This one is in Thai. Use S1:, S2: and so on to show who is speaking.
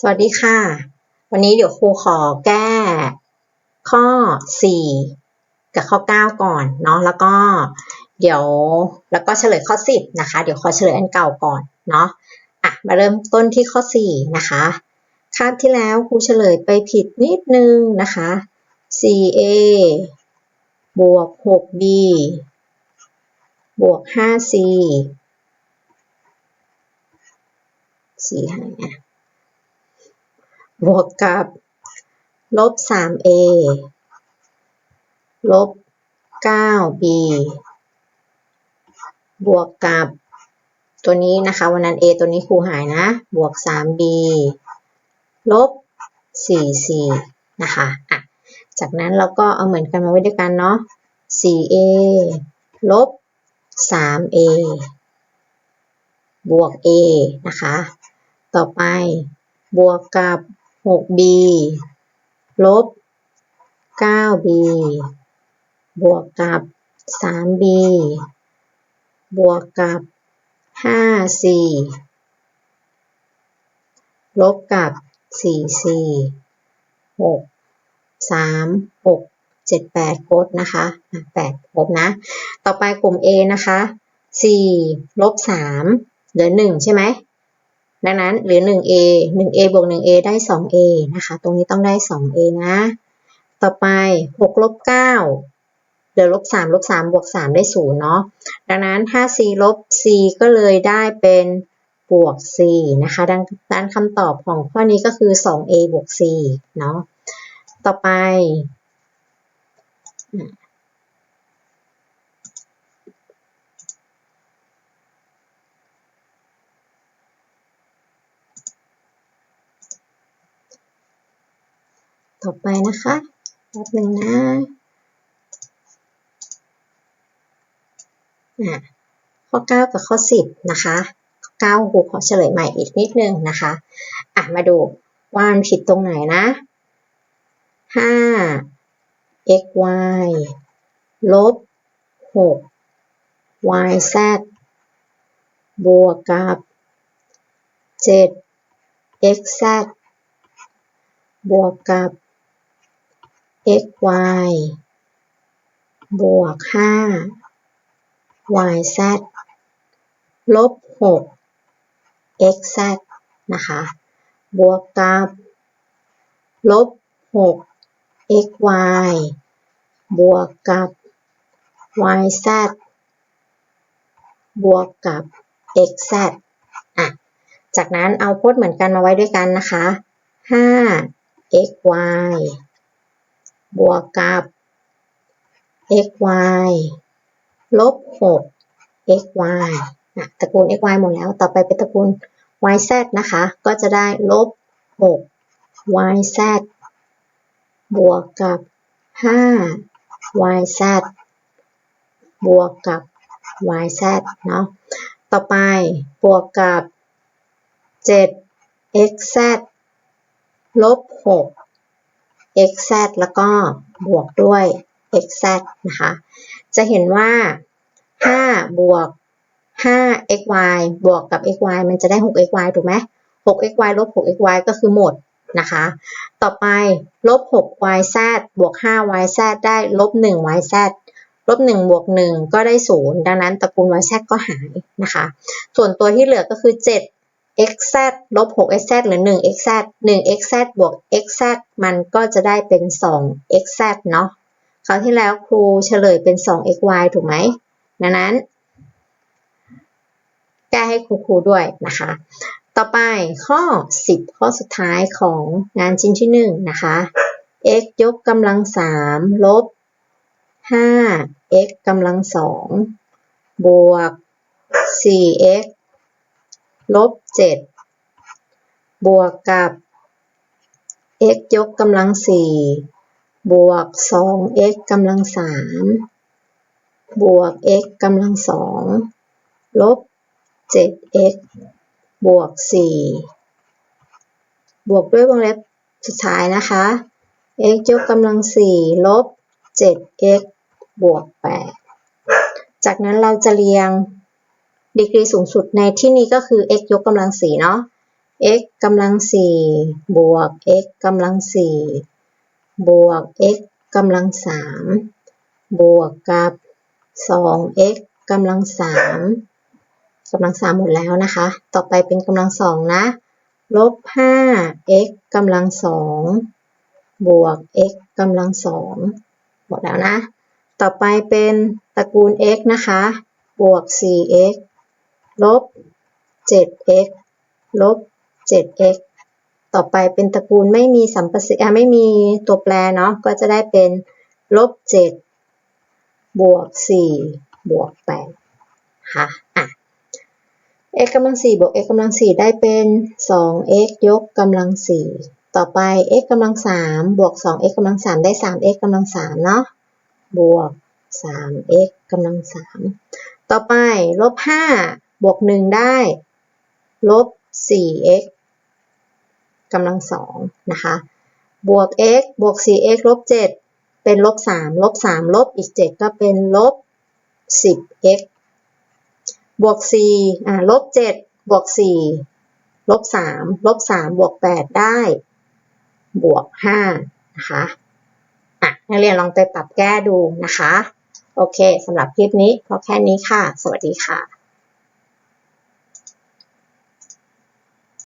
S1: สวัสดีค่ะ วันนี้เดี๋ยวครูขอแก้ ข้อ 4 กับข้อ 9 ก่อนเนาะแล้วก็เดี๋ยวแล้วก็เฉลยข้อ 10 นะคะ เดี๋ยวขอเฉลยอันเก่าก่อนเนาะอะมาเริ่มต้นที่ข้อ 4 นะคะคาบที่แล้วครูเฉลยไปผิดนิดนึงนะคะ 4a บวก 6b บวก 5c สี่หายอะ บวกกับ ลบ 3a ลบ 9b บวกกับตัวนี้นะคะ วันนั้น a ตัวนี้ครูหายนะ บวก 3b ลบ 4c นะคะอะจากนั้นเราก็เอาเหมือนกันมาไว้ด้วยกันเนาะ 4a ลบ 3a บวก a นะคะ ต่อไปบวกกับ 6b ลบ 9b บวกกับ 3b บวกกับ 5c ลบกับ 4c 6 3 6 7 8ครนะคะ8ครบนะ ต่อไปกลุ่ม A นะคะ4ลบ3เหลือ1ใช่ไหม ดังนั้นหลือ 1a 1a บวก 1a ได้ 2a นะคะ ตรงนี้ต้องได้ 2a นะ ต่อไป6ลบ9เหลือลบ3ลบ3บวก 3 ได้0เนาะ ดังนั้น 5c ลบ c ก็เลยได้เป็นบวก c นะคะ ดังนั้นคำตอบของข้อนี้ก็คือ 2a บวก c เนาะ ต่อไป ต่อไปนะคะแป๊บหนึ่งนะอะข้อ 9 กับข้อ 10 นะคะข้อ9ครูขอเฉลยใหม่อีกนิดนึงนะคะอะมาดูว่ามันผิดตรงไหนนะ 5 x y ลบ 6 y z บวกกับ 7 x z บวกกับ x y บวก5 y z ลบ6 x z นะคะ บวกกับลบ6 x y บวกกับ y z บวกกับ x z อะ จากนั้นเอาพจน์เหมือนกันมาไว้ด้วยกันนะคะ 5 x y บวกกับ x y ลบ6 x y นะตระกูล x y หมดแล้ว ต่อไปเป็นตระกูล y z นะคะ ก็จะได้ลบ6 y z บวกกับ5 y z บวกกับ y z เนาะ ต่อไปบวกกับ7 x z ลบ6 x z แล้วก็บวกด้วย x z นะคะ จะเห็นว่า 5 บวก 5 x y บวกกับ x y มันจะได้ 6 x y ถูกไหม 6 x y ลบ 6 x y ก็คือหมดนะคะ ต่อไปลบ 6 y z บวก 5 y z ได้ลบ 1 y z ลบ 1 บวก 1 ก็ได้ 0 ดังนั้นตระกูล y z ก็หายนะคะ ส่วนตัวที่เหลือก็คือ 7 x z ลบ6 x z หรือ1 x z 1 x z บวก x z มันก็จะได้เป็น2 x z เนาะคราวที่แล้วครูเฉลยเป็น2 x y ถูกไหมดังนั้น แก้ให้ครูๆด้วยนะคะ ต่อไปข้อ 10 ข้อสุดท้ายของงานชิ้นที่ 1 นะคะ x ยกกำลัง 3 ลบ 5 x กำลัง 2 บวก 4x ลบ7บวกกับ x ยกกำลัง4บวก 2x กำลัง3บวก x กำลัง2ลบ 7x บวก4บวกด้วยวงเล็บสุดท้ายนะคะ x ยกกำลัง4ลบ 7x บวก 8 จากนั้นเราจะเรียง ดีกรีสูงสุดในที่นี้ก็คือ x ยกกำลัง4เนาะ x กำลังสี่บวก x กำลังสี่บวก x กำลังสามบวกกับสอง x กำลังสามกำลังสามหมดแล้วนะคะ ต่อไปเป็นกำลังสองนะ ลบห้า x กำลังสองบวก x กำลังสองหมดแล้วนะ ต่อไปเป็นตระกูล x นะคะ บวก 4x ลบ 7x ลบ 7x ต่อไปเป็นตระกูลไม่มีสัมประสิทธิ์ไม่มีตัวแปรเนาะ ก็จะได้เป็นลบ 7 บวก 4 บวก8ค่ะอะ x กำลัง 4 บวก x กำลัง 4 ได้เป็น 2x ยกกำลัง 4 ต่อไป x กำลัง 3 บวก 2x กำลัง 3 ได้ 3x กำลัง 3 เนาะ บวก 3x กำลัง 3 ต่อไปลบ 5 บวก1ได้ลบ 4x กำลัง2นะคะ บวก x บวก 4x ลบ 7 เป็นลบ 3 ลบ 3 ลบอีก 7 ก็เป็นลบ 10x บวก 4 อ่า ลบ 7 บวก 4 ลบ 3 ลบ 3 บวก 8 ได้ บวก 5 นะคะ อะ นักเรียนลองไปปรับแก้ดูนะคะ โอเค สำหรับคลิปนี้ก็แค่นี้ค่ะ สวัสดีค่ะ